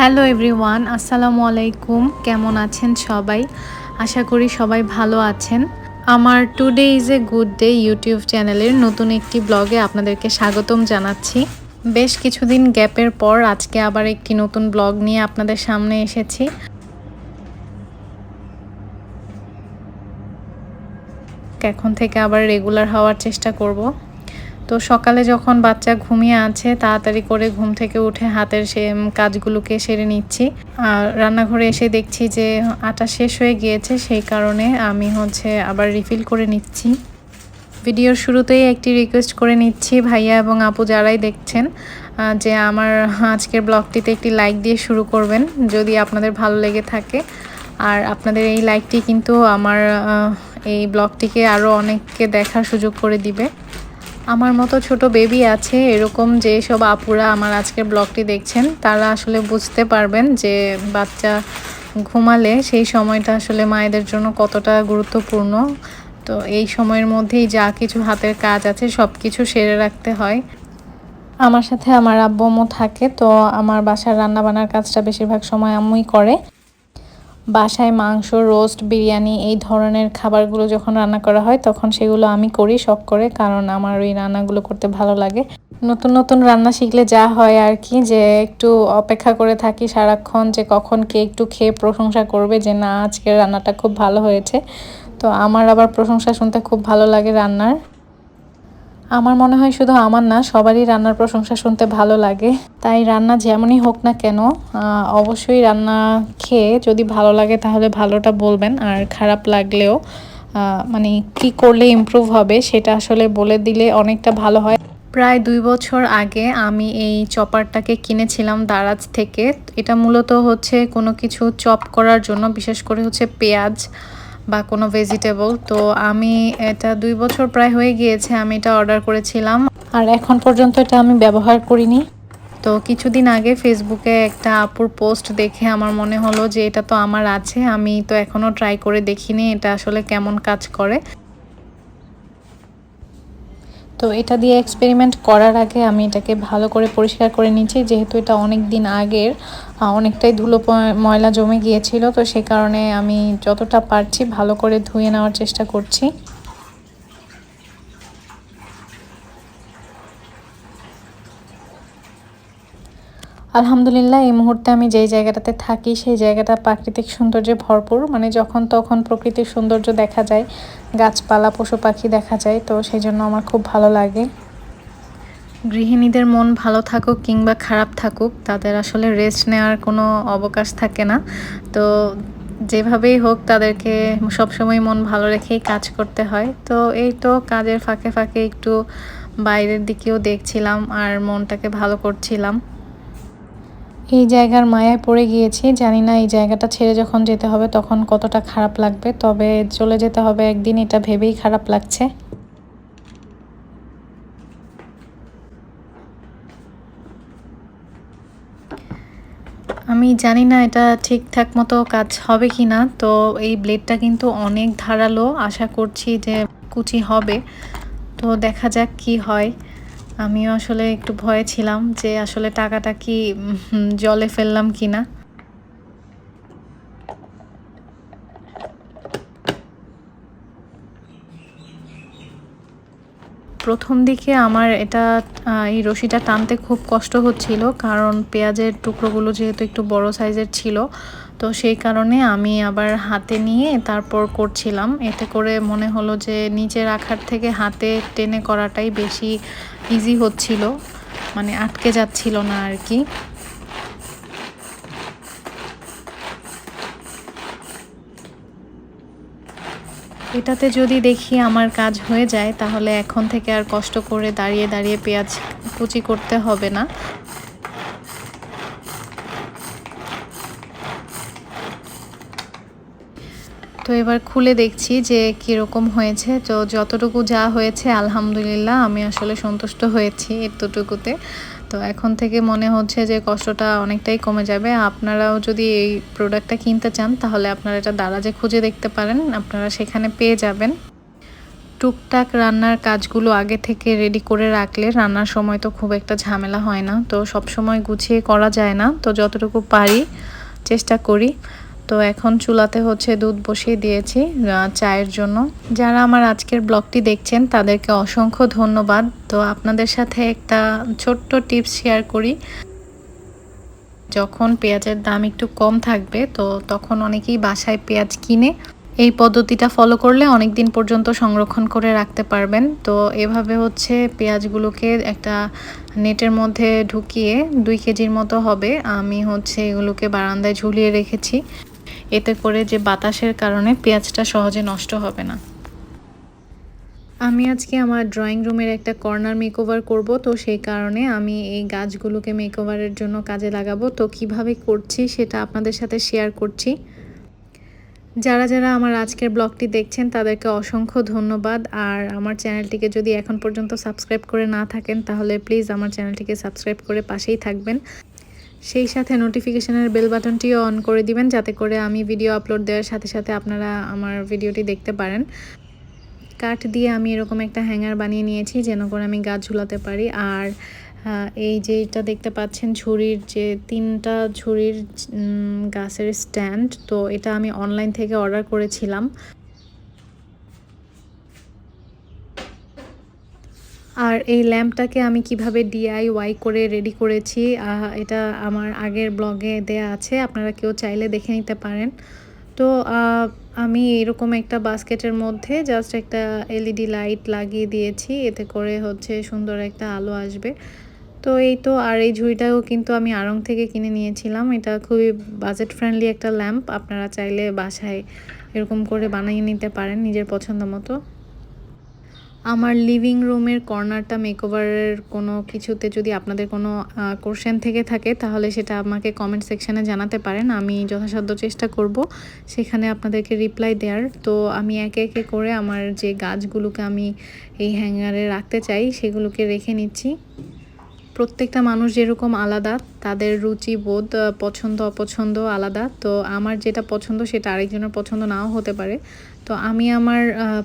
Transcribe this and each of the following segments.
Hello everyone, আসসালামু আলাইকুম। কেমন আছেন সবাই? আশা করি সবাই ভালো আছেন। আমার today is a good day YouTube চ্যানেলের নতুন একটি ব্লগে আপনাদেরকে স্বাগতম জানাচ্ছি। বেশ কিছুদিন গ্যাপের পর আজকে আবার একটি নতুন ব্লগ নিয়ে আপনাদের সামনে এসেছি। এখন থেকে আবার রেগুলার হওয়ার চেষ্টা করব। তো সকালে যখন বাচ্চা ঘুমিয়ে আছে, তাড়াতাড়ি করে ঘুম থেকে উঠে হাতের সে কাজগুলোকে সেরে নিচ্ছি। আর রান্নাঘরে এসে দেখছি যে আটা শেষ হয়ে গিয়েছে, সেই কারণে আমি হচ্ছে আবার রিফিল করে নিচ্ছি। ভিডিওর শুরুতেই একটি রিকোয়েস্ট করে নিচ্ছি ভাইয়া এবং আপু যারাই দেখছেন যে আমার আজকের ব্লগটিতে একটি লাইক দিয়ে শুরু করবেন, যদি আপনাদের ভালো লেগে থাকে। আর আপনাদের এই লাইকটি কিন্তু আমার এই ব্লগটিকে আরও অনেককে দেখার সুযোগ করে দিবে। আমার মতো ছোট বেবি আছে, এরকম যে সব আপুরা আমার আজকের ব্লগটি দেখছেন, তারা আসলে বুঝতে পারবেন যে বাচ্চা ঘুমালে সেই সময়টা আসলে মায়েদের জন্য কতটা গুরুত্বপূর্ণ। তো এই সময়ের মধ্যেই যা কিছু হাতের কাজ আছে সব কিছু সেরে রাখতে হয়। আমার সাথে আমার আব্বু থাকে, তো আমার বাসার রান্না বান্নার কাজটা বেশিরভাগ সময় আম্মুই করে। বাসায় মাংস, রোস্ট, বিরিয়ানি এই ধরনের খাবারগুলো যখন রান্না করা হয়, তখন সেগুলো আমি করি শখ করে, কারণ আমার ওই রান্নাগুলো করতে ভালো লাগে। নতুন নতুন রান্না শিখলে যা হয় আর কি, যে একটু অপেক্ষা করে থাকি সারাক্ষণ, যে কখন কে একটু খেয়ে প্রশংসা করবে যে, না, আজকের রান্নাটা খুব ভালো হয়েছে। তো আমার আবার প্রশংসা শুনতে খুব ভালো লাগে রান্নার। আমার মনে হয় শুধু আমার না, সবারই রান্নার প্রশংসা শুনতে ভালো লাগে। তাই রান্না যেমনই হোক না কেন অবশ্যই রান্না খেয়ে যদি ভালো লাগে তাহলে ভালোটা বলবেন, আর খারাপ লাগলেও মানে কি করলে ইমপ্রুভ হবে সেটা আসলে বলে দিলে অনেকটা ভালো হয়। প্রায় দুই বছর আগে আমি এই চপারটাকে কিনেছিলাম দারাজ থেকে। এটা মূলত হচ্ছে কোনো কিছু চপ করার জন্য, বিশেষ করে হচ্ছে পেঁয়াজ বা কোনো ভেজিটেবল তো আমি এটা দুই বছর প্রায় হয়ে গিয়েছে আমি এটা অর্ডার করেছিলাম। আর এখন পর্যন্ত এটা আমি ব্যবহার করিনি। তো কিছুদিন আগে ফেসবুকে একটা আপুর পোস্ট দেখে আমার মনে হলো যে এটা তো আমার আছে আমি তো এখনও ট্রাই করে দেখিনি এটা আসলে কেমন কাজ করে। তো এটা দিয়ে এক্সপেরিমেন্ট করার আগে আমি এটাকে ভালো করে পরিষ্কার করে নিচ্ছি যেহেতু এটা অনেক দিন আগের অনেকটাই ধুলো ময়লা জমে গিয়েছিল, তো সে কারণে আমি যতটা পারছি ভালো করে ধুয়ে নেওয়ার চেষ্টা করছি। আলহামদুলিল্লাহ, এই মুহূর্তে আমি যেই জায়গাটাতে থাকি, সেই জায়গাটা প্রাকৃতিক সৌন্দর্যে ভরপুর। মানে যখন তখন প্রকৃতির সৌন্দর্য দেখা যায় গাছপালা, পশু পাখি দেখা যায়, তো সেই জন্য আমার খুব ভালো লাগে। গৃহিণীদের মন ভালো থাকুক কিংবা খারাপ থাকুক, তাদের আসলে রেস্ট নেওয়ার কোনো অবকাশ থাকে না। তো যেভাবেই হোক, তাদেরকে সবসময় মন ভালো রেখেই কাজ করতে হয়। তো এই তো কাজের ফাঁকে ফাঁকে একটু বাইরের দিকেও দেখছিলাম আর মনটাকে ভালো করছিলাম। এই জায়গার মায়ায় পড়ে গিয়েছি। জানি না এই জায়গাটা ছেড়ে যখন যেতে হবে তখন কতটা খারাপ লাগবে, তবে চলে যেতে হবে একদিন, এটা ভেবেই খারাপ লাগছে। আমি জানি না এটা ঠিকঠাক মতো কাজ হবে কি না তো এই ব্লেডটা কিন্তু অনেক ধারালো। আশা করছি যে কুচি হবে। তো দেখা যাক কি হয়। আমিও আসলে একটু ভয়ে ছিলাম যে আসলে টাকাটা কি জলে ফেললাম কি না প্রথম দিকে আমার এটা এই রশিটা টানতে খুব কষ্ট হচ্ছিল, কারণ পেঁয়াজের টুকরোগুলো যেহেতু একটু বড় সাইজের ছিল, তো সেই কারণে আমি আবার হাতে নিয়ে তারপর করছিলাম। এতে করে মনে হলো যে নিচে রাখার থেকে হাতে টেনে করাটাই বেশি ইজি হচ্ছিল মানে আটকে যাচ্ছিল না আর কি। এটাতে যদি দেখি আমার কাজ হয়ে যায়, তাহলে এখন থেকে আর কষ্ট করে দাঁড়িয়ে দাঁড়িয়ে পেঁয়াজ কুচি করতে হবে না। তো এবার খুলে দেখছি যে কীরকম হয়েছে। তো যতটুকু যা হয়েছে, আলহামদুলিল্লাহ, আমি আসলে সন্তুষ্ট হয়েছি এতটুকুতে। তো এখন থেকে মনে হচ্ছে যে কষ্টটা অনেকটাই কমে যাবে। আপনারাও যদি এই প্রোডাক্টটা কিনতে চান, তাহলে আপনারা এটা দারাজে খুঁজে দেখতে পারেন। আপনারা সেখানে পেয়ে যাবেন। টুকটাক রান্নার কাজগুলো আগে থেকে রেডি করে রাখলে রান্নার সময় তো খুব একটা ঝামেলা হয় না। তো সব সময় গুছিয়ে করা যায় না। তো যতটুকু পারি, চেষ্টা করি। তো এখন চুলাতে হচ্ছে দুধ বসিয়ে দিয়েছি চায়ের জন্য। যারা আমার আজকের ব্লগটি দেখছেন, তাদেরকে অসংখ্য ধন্যবাদ। তো আপনাদের সাথে একটা ছোট্ট টিপস শেয়ার করি। যখন পেঁয়াজের দাম একটু কম থাকবে, তো তখন অনেকেই বাসায় পেঁয়াজ কিনে এই পদ্ধতিটা ফলো করলে অনেক দিন পর্যন্ত সংরক্ষণ করে রাখতে পারবেন। তো এভাবে হচ্ছে পেঁয়াজগুলোকে একটা নেটের মধ্যে ঢুকিয়ে দুই কেজির মতো হবে। আমি হচ্ছে এগুলোকে বারান্দায় ঝুলিয়ে রেখেছি। এতে করে যে বাতাসের কারণে পেঁয়াজটা সহজে নষ্ট হবে না। আমি আজকে আমার ড্রয়িং রুমের একটা কর্নার মেকওভার করব, তো সেই কারণে আমি এই গাছগুলোকে মেকওভারের জন্য কাজে লাগাবো। তো কীভাবে করছি সেটা আপনাদের সাথে শেয়ার করছি। যারা যারা আমার আজকের ব্লগটি দেখছেন, তাদেরকে অসংখ্য ধন্যবাদ। আর আমার চ্যানেলটিকে যদি এখন পর্যন্ত সাবস্ক্রাইব করে না থাকেন, তাহলে প্লিজ আমার চ্যানেলটিকে সাবস্ক্রাইব করে পাশেই থাকবেন। সেই সাথে নোটিফিকেশনের বেল বাটনটিও অন করে দিবেন, যাতে করে আমি ভিডিও আপলোড দেওয়ার সাথে সাথে আপনারা আমার ভিডিওটি দেখতে পারেন। কাঠ দিয়ে আমি এরকম একটা হ্যাঙ্গার বানিয়ে নিয়েছি, যেন করে আমি গাছ ঝুলাতে পারি। আর এই যে এটা দেখতে পাচ্ছেন ঝুড়ির যে তিনটা ঝুড়ির গাছের স্ট্যান্ড তো এটা আমি অনলাইন থেকে অর্ডার করেছিলাম। আর এই ল্যাম্পটাকে আমি কীভাবে ডিআইওয়াই করে রেডি করেছি এটা আমার আগের ব্লগে দেয়া আছে, আপনারা কেউ চাইলে দেখে নিতে পারেন। তো আমি এরকম একটা বাস্কেটের মধ্যে জাস্ট একটা এলইডি লাইট লাগিয়ে দিয়েছি, এতে করে হচ্ছে সুন্দর একটা আলো আসবে। তো এই তো, আর এই ঝুড়িটাও কিন্তু আমি আড়ং থেকে কিনে নিয়েছিলাম, এটা খুবই বাজেট ফ্রেন্ডলি একটা ল্যাম্প, আপনারা চাইলে বাসায় এরকম করে বানিয়ে নিতে পারেন নিজের পছন্দ মতো। আমার লিভিং রুমের কর্নারটা মেকওভারের কোনো কিছুতে যদি আপনাদের কোনো কোশ্চেন থেকে থাকে, তাহলে সেটা আমাকে কমেন্ট সেকশানে জানাতে পারেন। আমি যথাসাধ্য চেষ্টা করব সেখানে আপনাদেরকে রিপ্লাই দেওয়ার তো আমি একে একে করে আমার যে গাছগুলোকে আমি এই হ্যাঙ্গারে রাখতে চাই, সেগুলোকে রেখে নিচ্ছি। প্রত্যেকটা মানুষ যেরকম আলাদা, তাদের রুচি, বোধ পছন্দ, অপছন্দ আলাদা। তো আমার যেটা পছন্দ সেটা আরেকজনের পছন্দ নাও হতে পারে। তো আমি আমার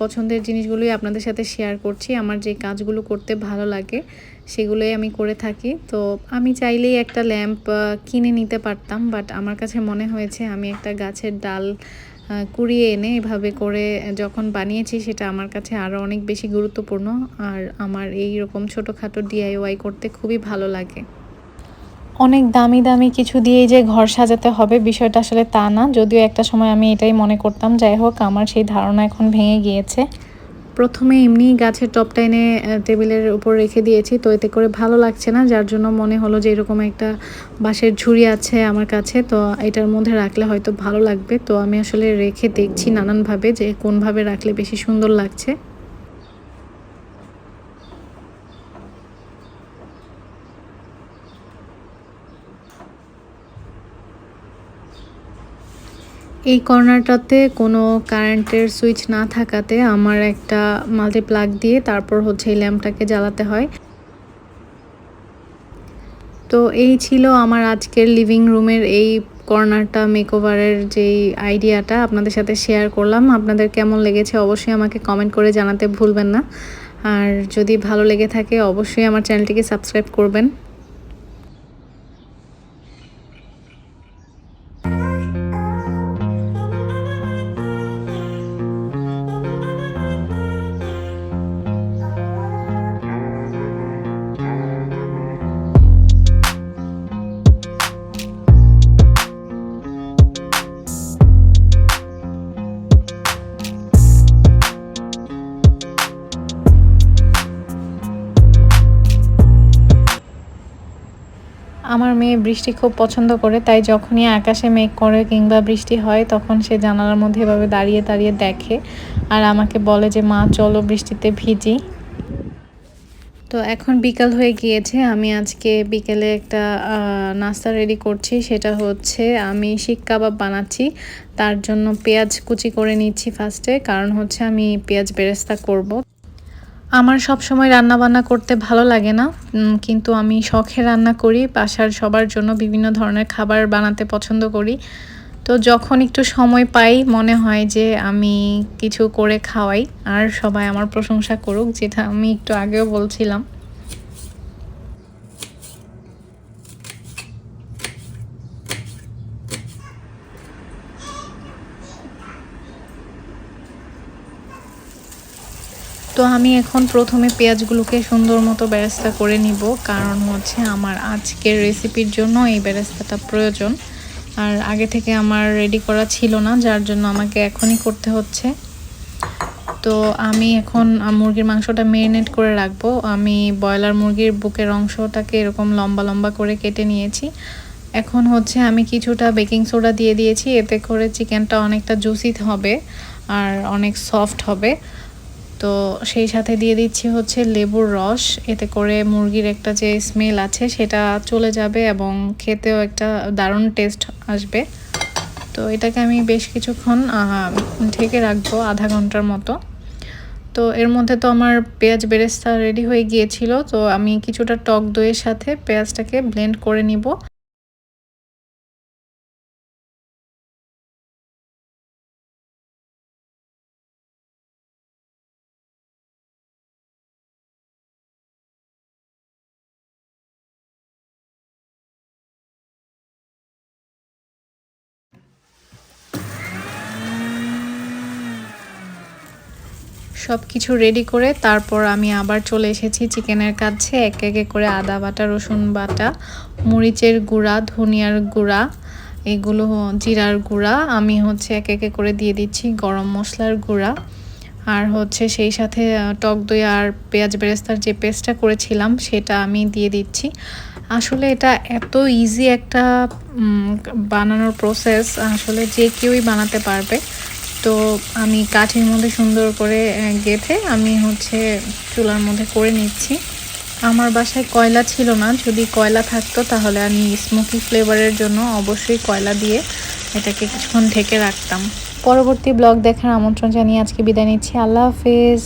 পছন্দের জিনিসগুলোই আপনাদের সাথে শেয়ার করছি। আমার যে কাজগুলো করতে ভালো লাগে, সেগুলোই আমি করে থাকি। তো আমি চাইলেই একটা ল্যাম্প কিনে নিতে পারতাম, বাট আমার কাছে মনে হয়েছে আমি একটা গাছের ডাল কুড়িয়ে এনে এভাবে করে যখন বানিয়েছি, সেটা আমার কাছে আরও অনেক বেশি গুরুত্বপূর্ণ। আর আমার এই রকম ছোটোখাটো ডিআইওয়াই করতে খুবই ভালো লাগে। অনেক দামি দামি কিছু দিয়েই যে ঘর সাজাতে হবে বিষয়টা আসলে তা না। যদিও একটা সময় আমি এটাই মনে করতাম, যাই হোক, আমার সেই ধারণা এখন ভেঙে গিয়েছে। প্রথমে এমনি গাছের টপটা এনে টেবিলের উপর রেখে দিয়েছি। তো এতে করে ভালো লাগছে না, যার জন্য মনে হলো যে এরকম একটা বাঁশের ঝুড়ি আছে আমার কাছে। তো এটার মধ্যে রাখলে হয়তো ভালো লাগবে। তো আমি আসলে রেখে দেখছি নানানভাবে যে কোনভাবে রাখলে বেশি সুন্দর লাগছে। এই কর্নারটাতে কোনো কারেন্টের সুইচ না থাকাতে আমার একটা মাল্টি প্লাগ দিয়ে তারপর হচ্ছে এই ল্যাম্পটাকে জ্বালাতে হয়। তো এই ছিল আমার আজকের লিভিং রুমের এই কর্নারটা মেকওভারের যেই আইডিয়াটা আপনাদের সাথে শেয়ার করলাম। আপনাদের কেমন লেগেছে অবশ্যই আমাকে কমেন্ট করে জানাতে ভুলবেন না। আর যদি ভালো লেগে থাকে, অবশ্যই আমার চ্যানেলটিকে সাবস্ক্রাইব করবেন। আমার মেয়ে বৃষ্টি খুব পছন্দ করে, তাই যখনই আকাশে মেঘ করে কিংবা বৃষ্টি হয়, তখন সে জানালার মধ্যে এভাবে দাঁড়িয়ে দাঁড়িয়ে দেখে আর আমাকে বলে যে, মা, চলো বৃষ্টিতে ভিজি। তো এখন বিকাল হয়ে গিয়েছে, আমি আজকে বিকেলে একটা নাস্তা রেডি করছি, সেটা হচ্ছে আমি শিক কাবাব বানাচ্ছি। তার জন্য পেঁয়াজ কুচি করে নিচ্ছি ফার্স্টে কারণ হচ্ছে আমি পেঁয়াজ বেরেস্তা করব। আমার সব সময় রান্না বান্না করতে ভালো লাগে না কিন্তু আমি শখে রান্না করি, বাসার সবার জন্য বিভিন্ন ধরনের খাবার বানাতে পছন্দ করি। তো যখন একটু সময় পাই, মনে হয় যে আমি কিছু করে খাওয়াই, আর সবাই আমার প্রশংসা করুক, যেটা আমি একটু আগেও বলছিলাম। তো আমি এখন প্রথমে পেঁয়াজগুলোকে সুন্দর মতো বেরেস্তা করে নিব, কারণ হচ্ছে আমার আজকের রেসিপির জন্য এই বেরেস্তাটা প্রয়োজন। আর আগে থেকে আমার রেডি করা ছিল না, যার জন্য আমাকে এখনই করতে হচ্ছে। তো আমি এখন মুরগির মাংসটা মেরিনেট করে রাখব। আমি ব্রয়লার মুরগির বুকের অংশটাকে এরকম লম্বা লম্বা করে কেটে নিয়েছি। এখন হচ্ছে আমি কিছুটা বেকিং সোডা দিয়ে দিয়েছি, এতে করে চিকেনটা অনেকটা জুসি হবে আর অনেক সফট হবে। তো সেই সাথে দিয়ে দিচ্ছি হচ্ছে লেবুর রস। এতে করে মুরগির একটা যে স্মেল আছে সেটা চলে যাবে এবং খেতেও একটা দারুণ টেস্ট আসবে। তো এটাকে আমি বেশ কিছুক্ষণ ঢেকে রাখব আধা ঘণ্টার মতো। তো এর মধ্যে তো আমার পেঁয়াজ বেরেস্তা রেডি হয়ে গিয়েছিল। তো আমি কিছুটা টক দইয়ের সাথে পেঁয়াজটাকে ব্লেন্ড করে নিব। সব কিছু রেডি করে তারপর আমি আবার চলে এসেছি চিকেনের কাছে। এক একে করে আদা বাটা, রসুন বাটা, মরিচের গুঁড়া, ধনিয়ার গুঁড়া, এগুলো জিরার গুঁড়া। আমি হচ্ছে এক একে করে দিয়ে দিচ্ছি গরম মশলার গুঁড়া। আর হচ্ছে সেই সাথে টক দই আর পেঁয়াজ বেরেস্তার যে পেস্টটা করেছিলাম, সেটা আমি দিয়ে দিচ্ছি। আসলে এটা এত ইজি একটা বানানোর প্রসেস আসলে যে কেউই বানাতে পারবে। তো আমি কাঠের মধ্যে সুন্দর করে গেঁথে আমি হচ্ছে চুলার মধ্যে করে নিচ্ছি। আমার বাসায় কয়লা ছিল না, যদি কয়লা থাকতো তাহলে আমি স্মোকি ফ্লেভারের জন্য অবশ্যই কয়লা দিয়ে এটাকে কিছুক্ষণ ঢেকে রাখতাম। পরবর্তী ব্লগ দেখার আমন্ত্রণ জানিয়ে আজকে বিদায় নিচ্ছি। আল্লাহ হাফেজ।